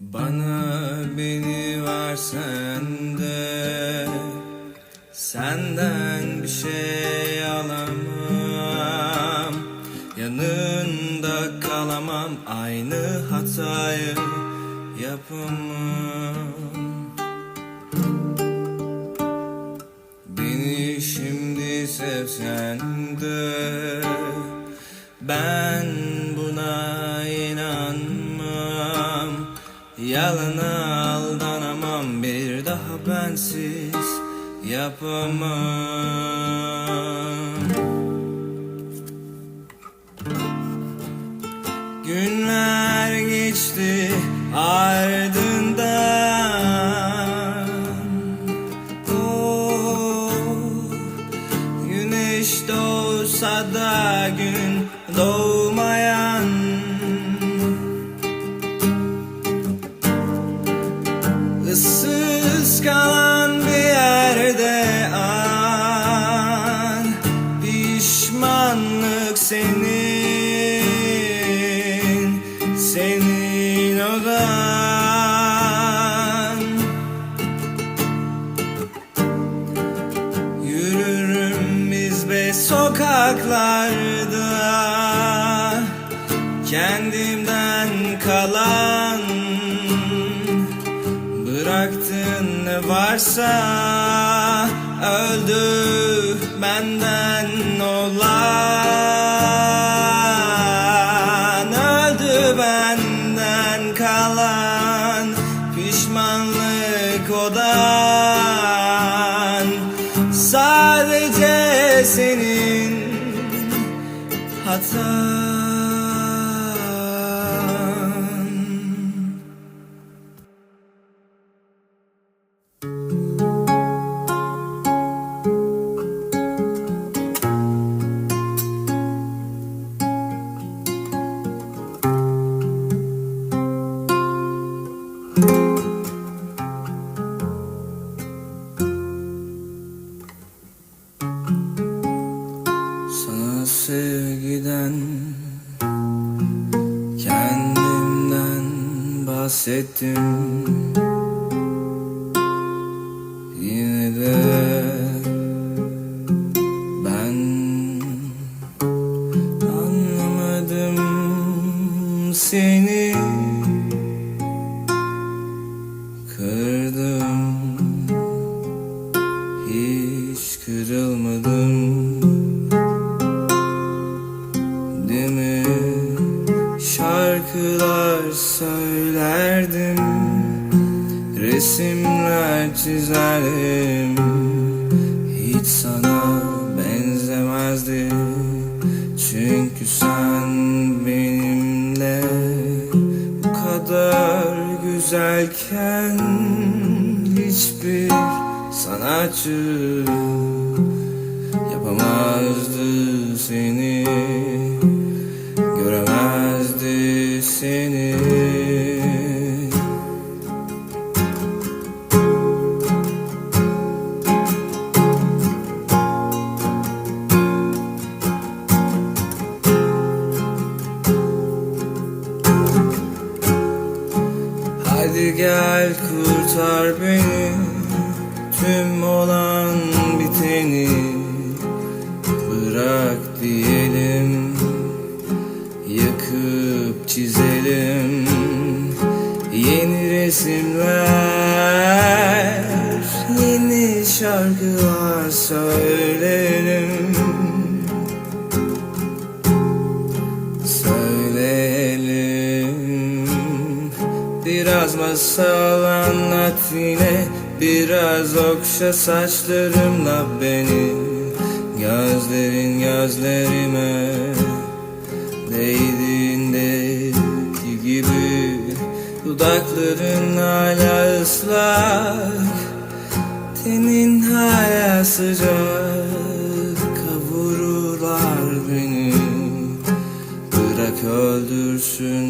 Bana beni versen de. Senden bir şey alamam. Yanında kalamam. Aynı hatayı yapamam Pişmanlık senin Senin odan Yürürüm biz be sokaklarda Kendimden kalan. Bıraktın ne varsa Öldü benden kalan Pişmanlık odan. Sadece senin hatan bahsettim Yine de Ben Anlamadım seni. Kırdım Hiç kırılmadım. Değil mi? Şarkılar söylerdim Resimler çizerdim Hiç sana benzemezdi. Çünkü sen benimle Bu kadar güzelken Hiçbir sanatçı Yeni şarkılar söylerim. Söyleyelim Biraz masal anlat yine. Biraz okşa saçlarımla beni. Gözlerin gözlerime Değdiğindeki gibi. Dudakların hala ıslak Tenin hala sıcak Kavururlar beni. Bırak öldürsünler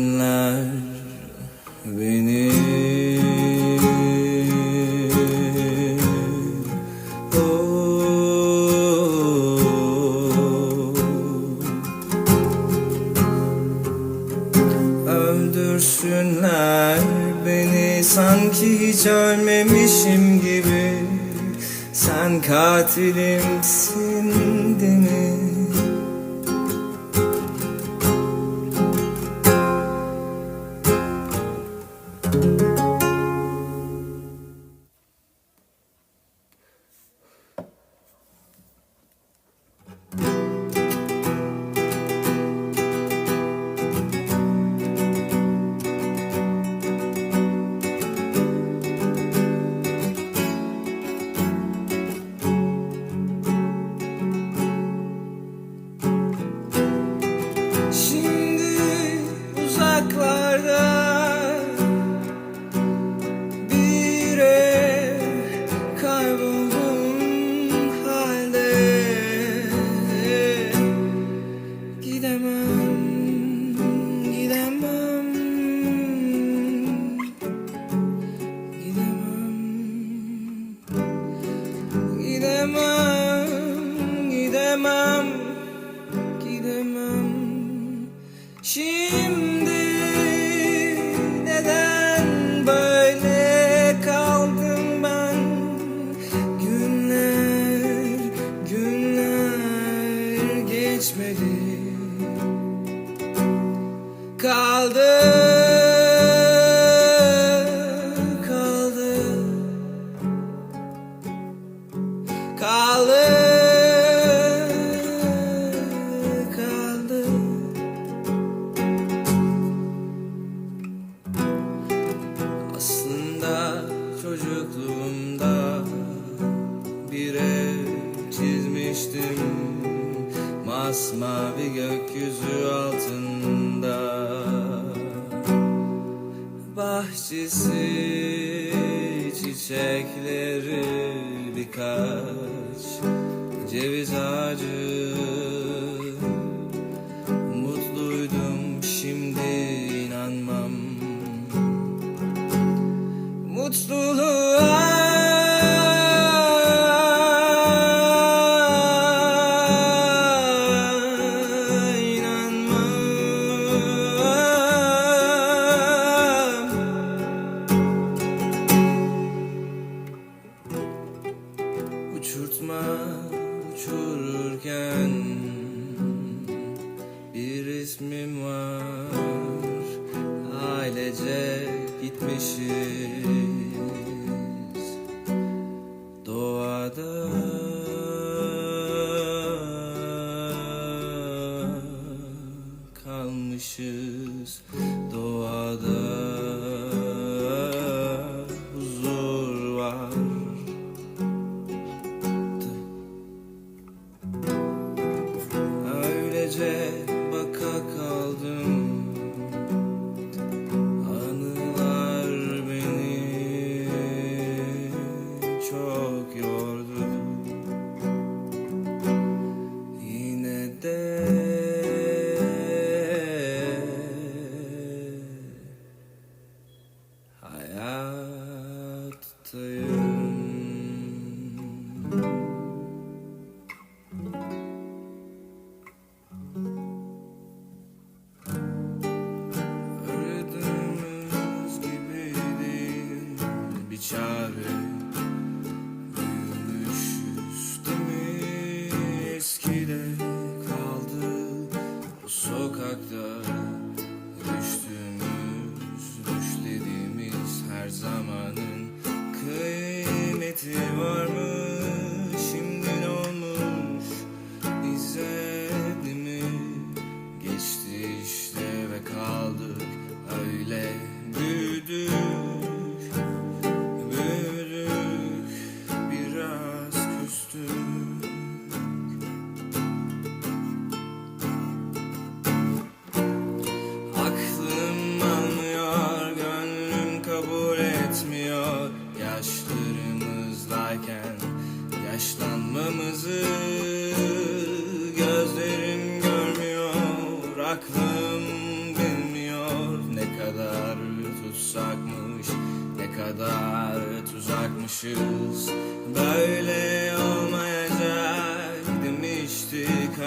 geçmedi. Kaldı işçisi çiçekleri birkaç ceviz ağacı. Mutluydum şimdi inanmam. Mutluluk uçurtma uçururken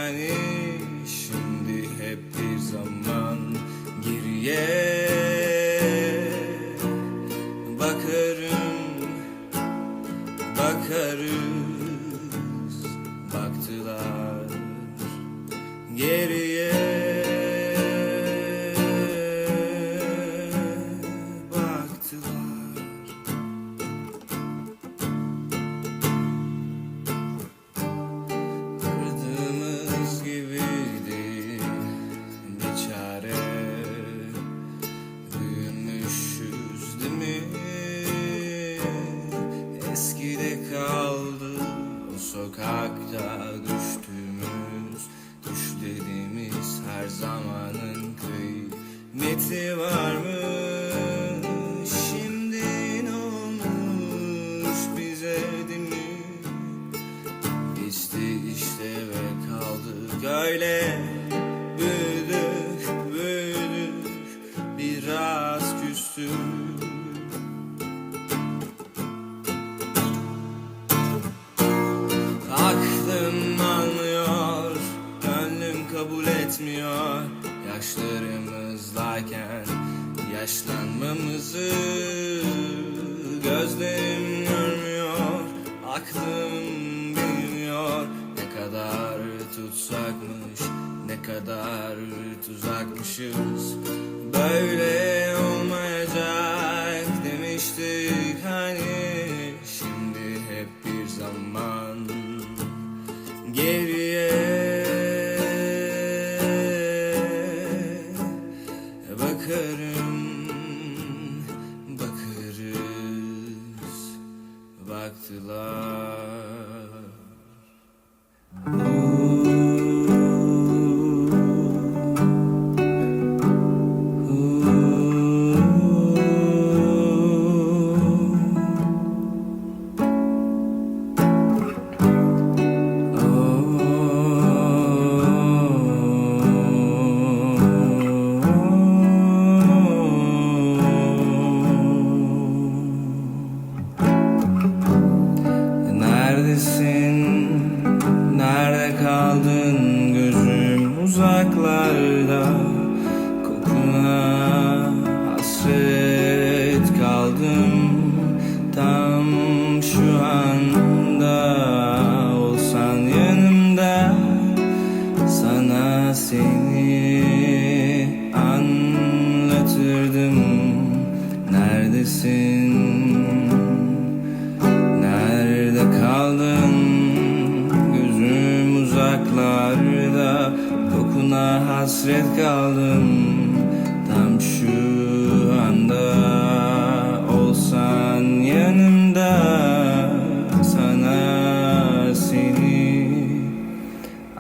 Yani. Şimdi hep bir zaman bilmiyor Yaşlarımızdayken yaşlanmamızı Gözlerim görmüyor Aklım bilmiyor. Ne kadar tutsakmış Ne kadar tuzakmışız. Böyle hasret kaldım. Tam şu anda olsan yanımda Sana seni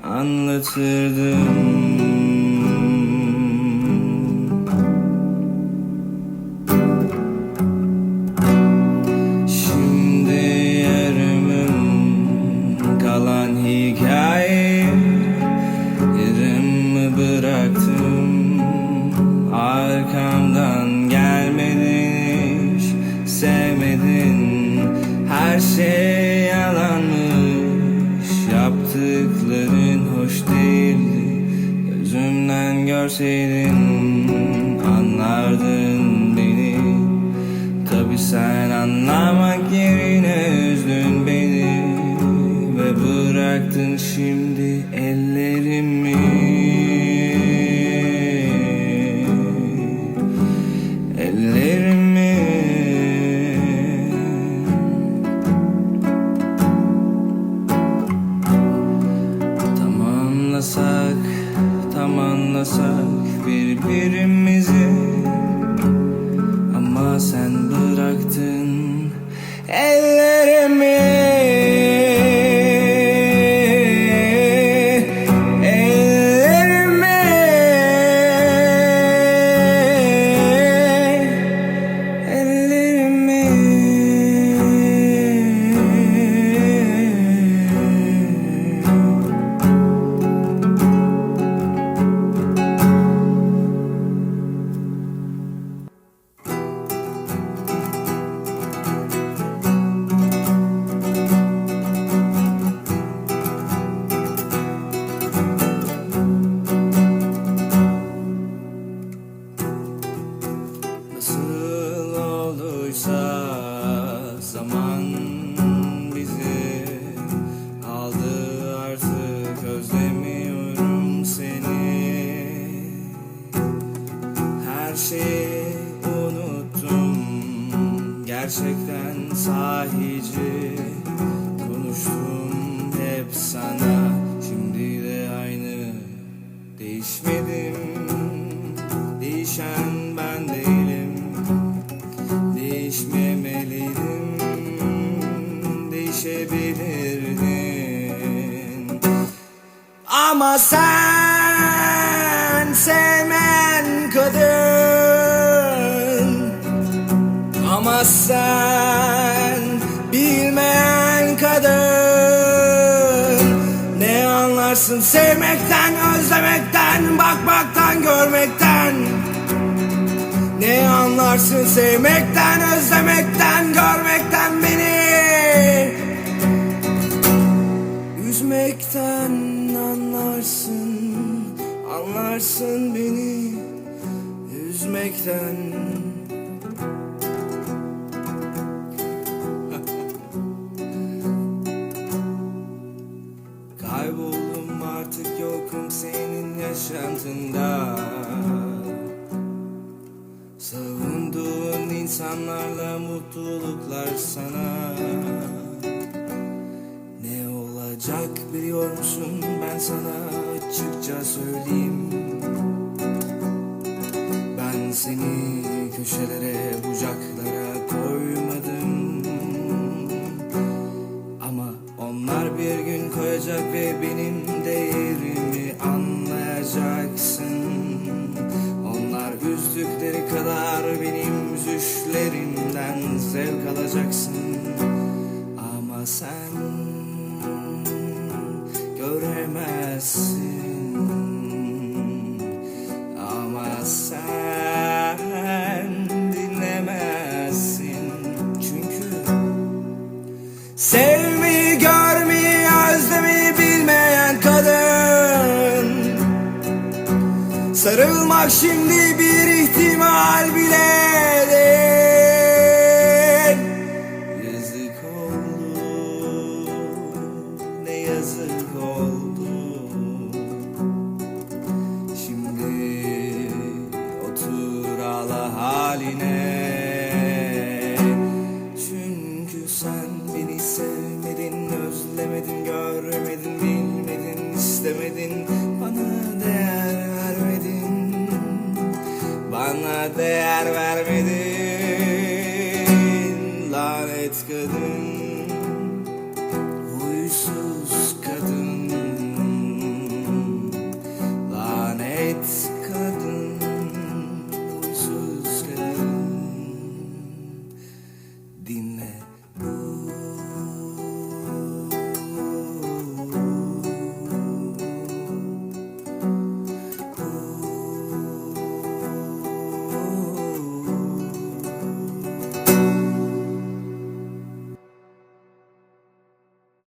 anlatırdım. Şimdi yarımın kalan hikaye görseydin anlardın beni. Tabi sen anlamak kadın. Ama sen bilmeyen kadın. Ne anlarsın sevmekten, özlemekten, bakmaktan, görmekten. Ne anlarsın sevmekten, özlemekten, görmekten beni. Üzmekten anlarsın, anlarsın beni üzmekten Kayboldum artık yokum senin yaşantında. Savunduğun insanlarla mutluluklar sana. Ne olacak biliyor musun? Ben sana açıkça söyleyeyim seni köşelere bucaklara koymadım. Ama onlar bir gün koyacak ve benim değerimi anlayacaksın. Onlar üzdükleri kadar benim üzüşlerimden zevk alacaksın. Ama sen Sarılmak şimdi bir ihtimal bile değil it's good.